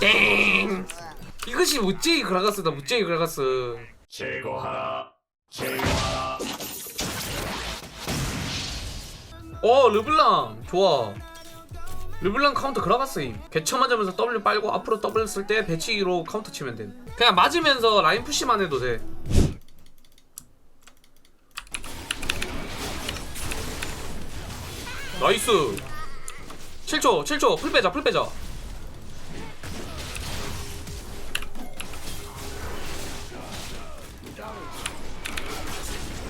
땡. 이것이 무찌 그라가스다 무찌 그라가스. 제거하라. 제거하라. 어 르블랑. 좋아. 르블랑 카운터 그라가스임. 개쳐 맞으면서 W 빨고 앞으로 W 쓸 때 배치기로 카운터 치면 돼 그냥 맞으면서 라인 푸시만 해도 돼. 나이스. 7초 7초. 풀 빼자 풀 빼자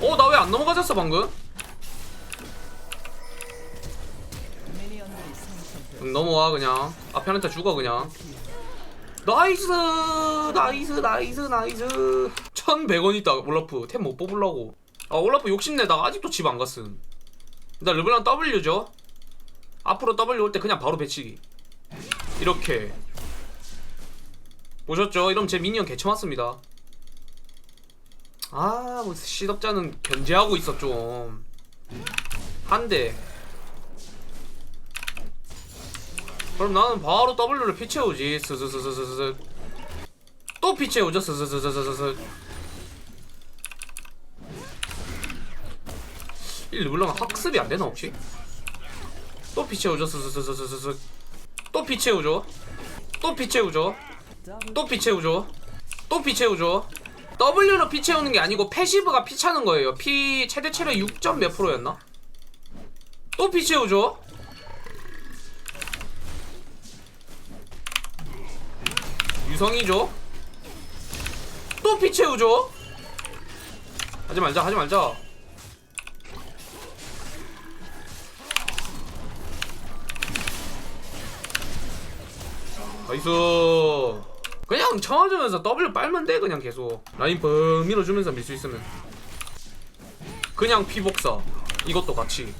어 나 왜 안 넘어가졌어 방금? 응, 넘어와 그냥. 앞에 한테 죽어 그냥. 나이스! 나이스 나이스 나이스. 1100원 있다 올라프. 템 못 뽑으려고. 아 올라프 욕심내다가 아직도 집 안 갔음. 일단 르블랑 W죠? 앞으로 W 올 때 그냥 바로 배치기. 이렇게. 보셨죠? 이러면 제 미니언 개쳐맞습니다 아 뭐 시덥자는 견제하고 있어 좀. 한 대 그럼 나는 바로 W를 피 채우지. 스스스스스스. 또 피 채우죠 스스스스스스. 이 르블랑 학습이 안 되나 혹시? 또 피 채우죠 스스스스스스. 또 피 채우죠. 또 피 채우죠. 또 피 채우죠. 또 피 채우죠 W로 피 채우는 게 아니고 패시브가 피 차는 거예요 피 최대 체력 6점 몇 프로였나? 또 피 채우죠 유성이죠? 또 피 채우죠? 하지 말자 하지 말자 나이스 그냥 청아주면서 W 빨면 돼 그냥 계속. 라인 뻥 밀어주면서 밀 수 있으면. 그냥 피복사. 이것도 같이.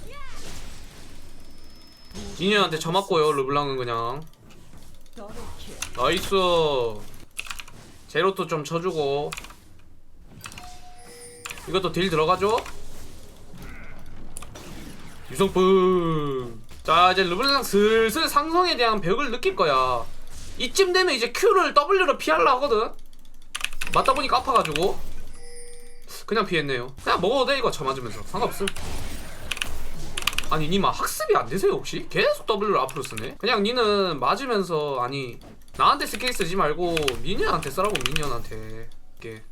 미니언한테 쳐맞고요 르블랑은 그냥. 나이스. 제로토 좀 쳐주고. 이것도 딜 들어가죠? 유성품 자 이제 르블랑 슬슬 상성에 대한 벽을 느낄 거야 이쯤 되면 이제 Q를 W로 피하려 하거든. 맞다 보니까 아파가지고. 그냥 피했네요. 그냥 먹어도 돼 이거 저 맞으면서. 상관없음. 아니 니마 학습이 안 되세요 혹시? 계속 W를 앞으로 쓰네? 그냥 니는 맞으면서 아니 나한테 스킬 쓰지 말고 미니언한테 쓰라고 미니언한테. 이렇게.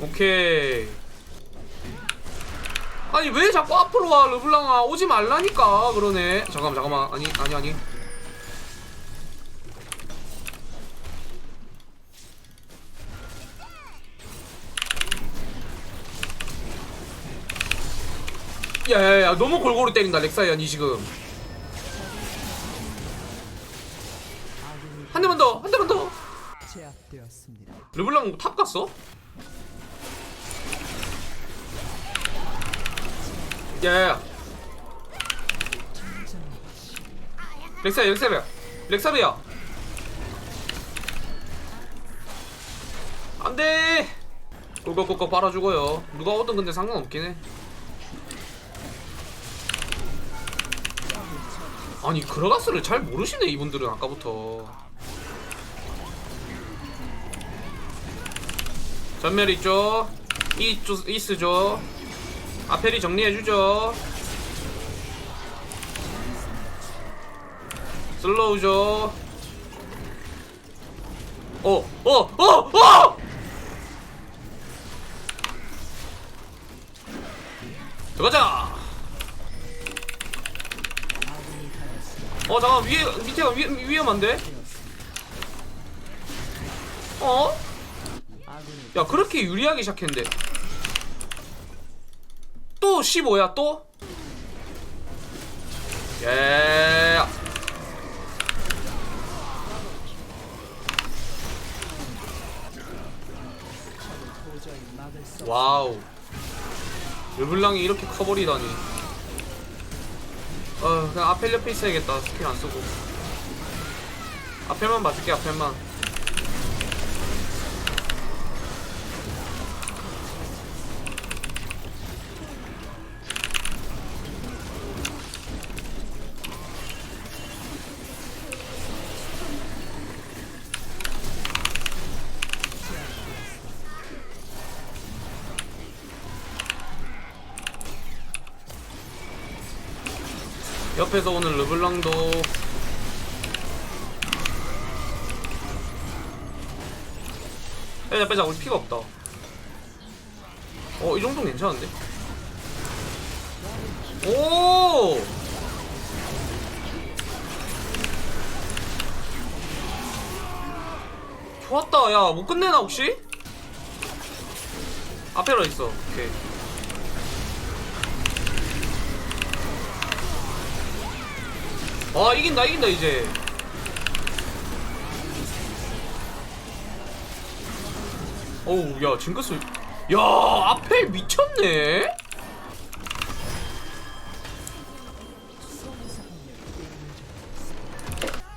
오케이. 아니 왜 자꾸 앞으로 와 르블랑아? 오지 말라니까 그러네. 잠깐만 잠깐만. 아니 아니 아니 야야야 너무 골고루 때린다 렉사이야 니 지금. 한 대만 더 한 대만 더. 제압되었습니다. 르블랑 탑 갔어? 야야야. 렉사야 렉사야 렉사르야. 안돼. 꿀꺽꿀꺽 빨아주고요. 누가 오든 근데 상관없긴 해 아니 그라가스를 잘 모르시네 이분들은 아까부터. 전멸 있죠? 이쪽 이스죠? 아펠이 정리해주죠? 슬로우죠? 어, 어, 어, 어! 들어가자! 어, 잠깐, 위에, 밑에가 위, 위험한데? 어? 야 그렇게 유리하게 시작했는데 또 15야 또? 예 와우 르블랑이 이렇게 커버리다니 어 그냥 앞에 옆에 있어야겠다. 스킬 안 쓰고. 앞에만 맞을게 앞에만 옆에서 오는 르블랑도 빼자 빼자. 우리 피가 없다. 어 이 정도는 괜찮은데? 오! 좋았다. 야 못 끝내나 혹시? 앞에로 있어. 오케이 아 이긴다 이긴다 이제. 어우 야 징크스. 야 앞에 미쳤네.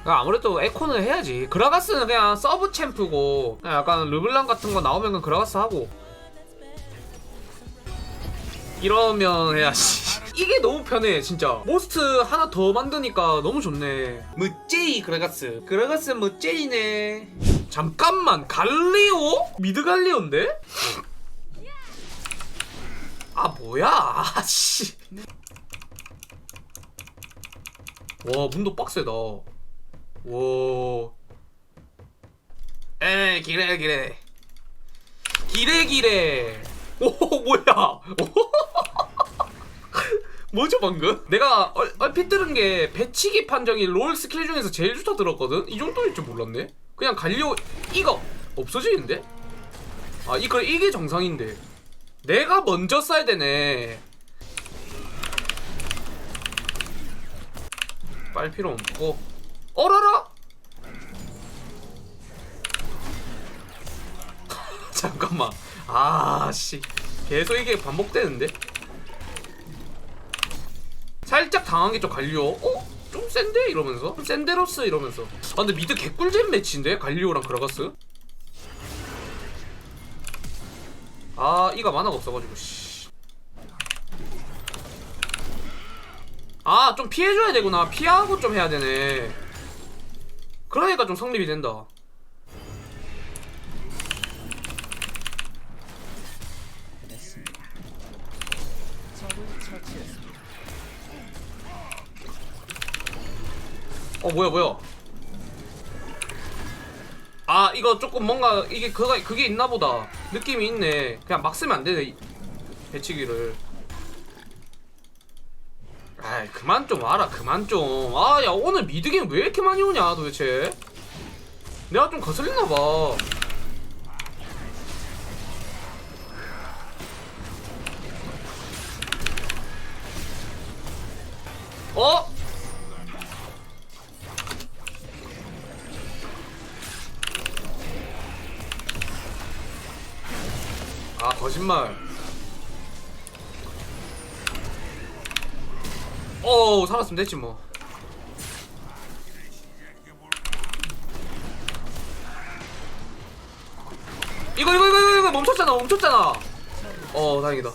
야, 아무래도 에코는 해야지. 그라가스는 그냥 서브 챔프고 그냥 약간 르블랑 같은 거 나오면 은 그라가스 하고. 이러면 해야지. 이게 너무 편해 진짜 모스트 하나 더 만드니까 너무 좋네. 무제이 그라가스. 그라가스 무제이네. 잠깐만 갈리오? 미드 갈리오인데? 아 뭐야? 아씨. 와 문도 빡세다. 와. 에이 기래 기래 기래 기래 오 뭐야 뭐죠 방금? 내가 얼, 얼핏 들은 게 배치기 판정이 롤 스킬 중에서 제일 좋다 들었거든? 이 정도일 줄 몰랐네? 그냥 갈리오 이거 없어지는데? 아 이거 이게 정상인데 내가 먼저 써야 되네 빨 필요 없고 어라라? 잠깐만 아씨 계속 이게 반복되는데? 살짝 당한 게 좀 갈리오 어? 좀 센데? 이러면서 좀 센데로스 이러면서 아 근데 미드 개꿀잼 매치인데? 갈리오랑 그라가스? 아 이가 만화가 없어가지고 씨. 아 좀 피해줘야 되구나 피하고 좀 해야 되네 그러니까 좀 성립이 된다. 어 뭐야 뭐야? 아 이거 조금 뭔가 이게 그가 그게 있나 보다. 느낌이 있네. 그냥 막 쓰면 안 되네 이- 배치기를. 아이 그만 좀 와라 그만 좀아 야 오늘 미드게임 왜 이렇게 많이 오냐 도대체? 내가 좀 거슬리나 봐 어 살았으면 됐지 뭐. 이거 이거 이거 이거, 이거 멈췄잖아 멈췄잖아. 어 다행이다.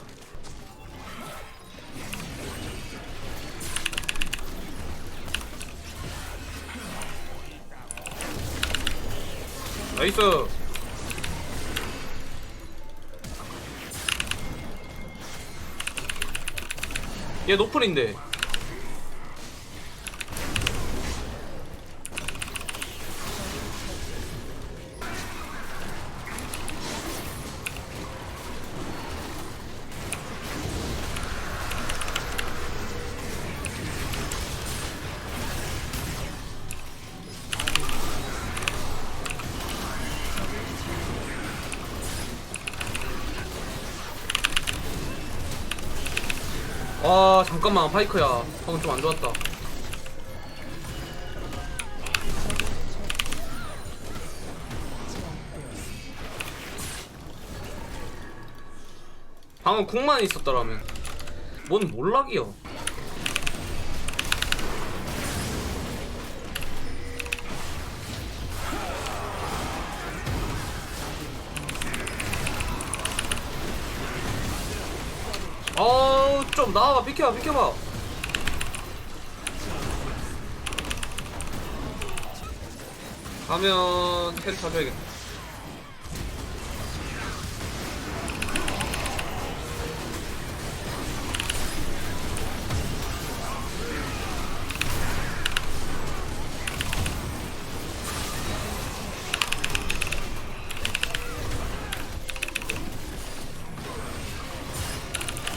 나이스. 얘 노플인데 잠깐만 파이크야. 방금 좀 안 좋았다. 방금 궁만 있었더라면. 뭔 몰락이여 좀 나와봐. 비켜봐 비켜봐. 가면 캐릭터 줘야겠다.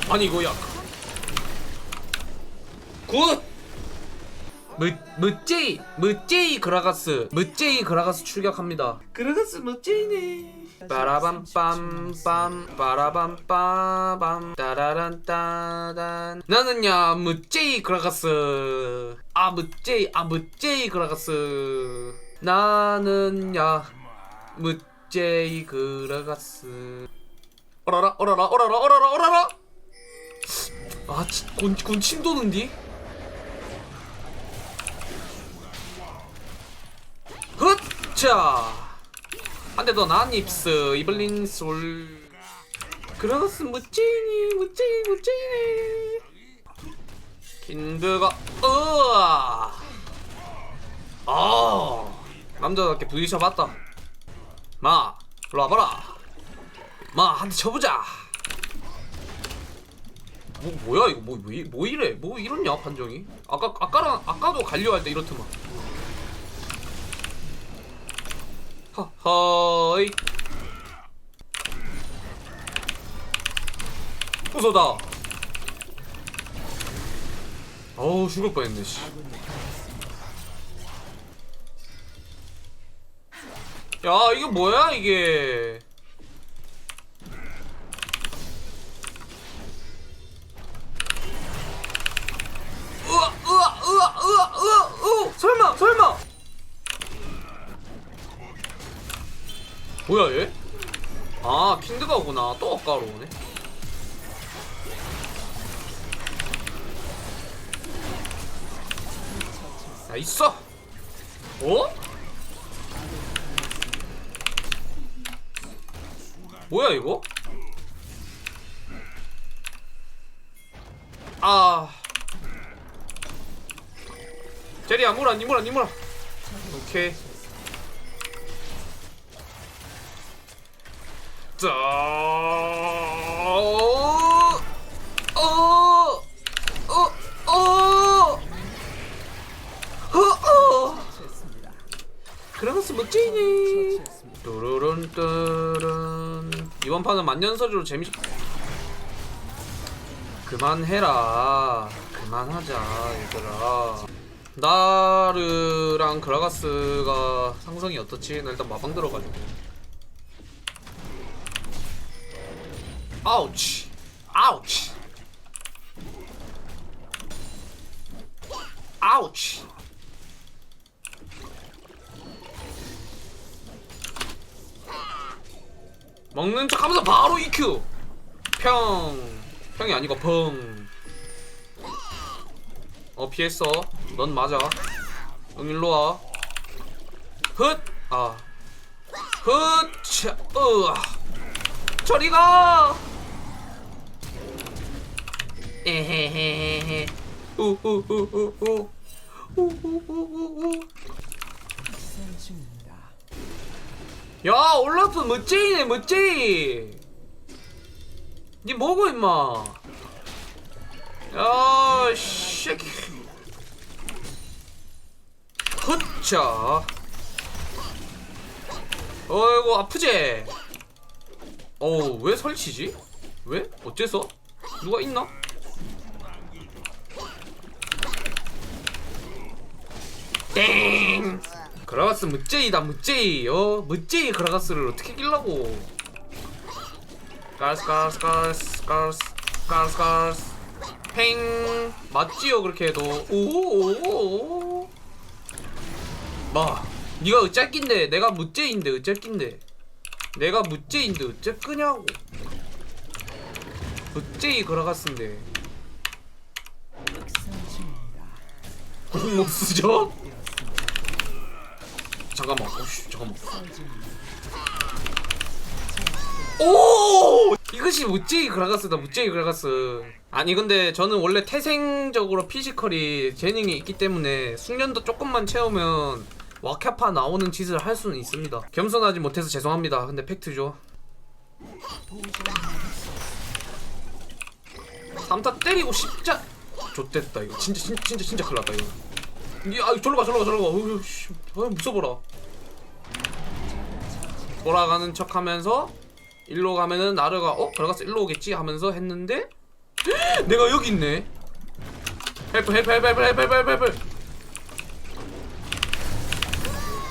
아니 이거 야 굿. 무 무제이 무제이 그라가스 무제이 그라가스 출격합니다. 그라가스 무제이네. 빠라밤 빰빰 빠라밤 빠밤 따라란 따단 나는야 무제이 그라가스 아 무제이 아 무제이 그라가스 나는야 무제이 그라가스 어라라 어라라 어라라 어라라 어라라 아 치- 군, 군 침 도는디 헛 자 한대더 난입스 이블린 솔. 그라가스 무제이니 무제이 무제이니. 킨드가 으아 아 남자답게 부딪혀봤다. 마 일로 와봐라. 마 한 대 쳐보자. 뭐 뭐야 이거? 뭐, 뭐, 이- 뭐 이래? 뭐 이렇냐 판정이? 아까 아까랑 아까도 갈려할 때 이렇더만 허허이 부서다 어우 죽을 뻔했네 씨. 야 이게 뭐야 이게 으아 으아 으아 으아 으아 으 설마 설마 뭐야 얘? 아 킨드가 오구나 또 오네 야 있어 어? 뭐야 이거? 아 제리야 물어 니 물어 니 물어 오케이 자, 어, 어, 어, 어, 어. 그라가스 멋지니. 뚜루룬 뚜룬. 이번 판은 만년설이로 재미. 그만해라. 그만하자, 얘들아. 나르랑 그라가스가 상성이 어떻지? 나 일단 마방 들어가지고. 아우치. 아우치. 아우치. 먹는 척 하면서 바로 EQ. 평. 평이 아니고 펑. 어 피했어. 넌 맞아. 응 일로 와. 헛. 아. 으아. 저리 가. 에헤헤헤헤. 우우우우우. 우우우우우. 야 올라프 멋쟁이네 멋쟁이 니 뭐고 임마 야 새끼 헛자 어이구 아프제 어우 왜 설치지? 왜? 어째서? 누가 있나? 땡 그라가스 무제이다 무제이. 어 무제이 그라가스를 어떻게 끼려고. 가스 가스 가스 가스 가스 가스. 팽. 맞지요 그렇게 해도. 오오오오. 마 니가 어째낀데 내가 무제인데 어째낀데. 내가 무제인데 어째 끄냐고. 무제이 그라가스인데. 공못 쓰죠? 잠깐만. 오씨 잠깐만. 오! 이것이 무제이 그라가스다 무제이 그라가스. 아니 근데 저는 원래 태생적으로 피지컬이 재능이 있기 때문에 숙련도 조금만 채우면 와카파 나오는 짓을 할 수는 있습니다. 겸손하지 못해서 죄송합니다. 근데 팩트죠 3타 때리고 십자. 좆됐다 이거. 진짜 진짜 진짜 진짜 큰일 났다 이거 이, 아, 절로 가, 절로 가, 절로 가. 어휴, 씨. 아, 무서워라. 돌아가는 척 하면서, 일로 가면은 나르가, 어? 들어가서 일로 오겠지? 하면서 했는데, 내가 여기 있네. 헬프, 헬프, 헬프, 헬프, 헬프, 헬프, 헬프.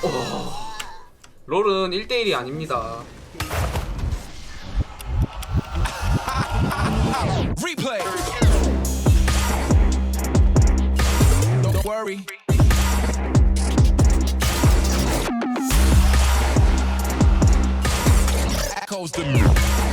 오. 어. 롤은 1대1이 아닙니다. replay. Don't worry. Close the music.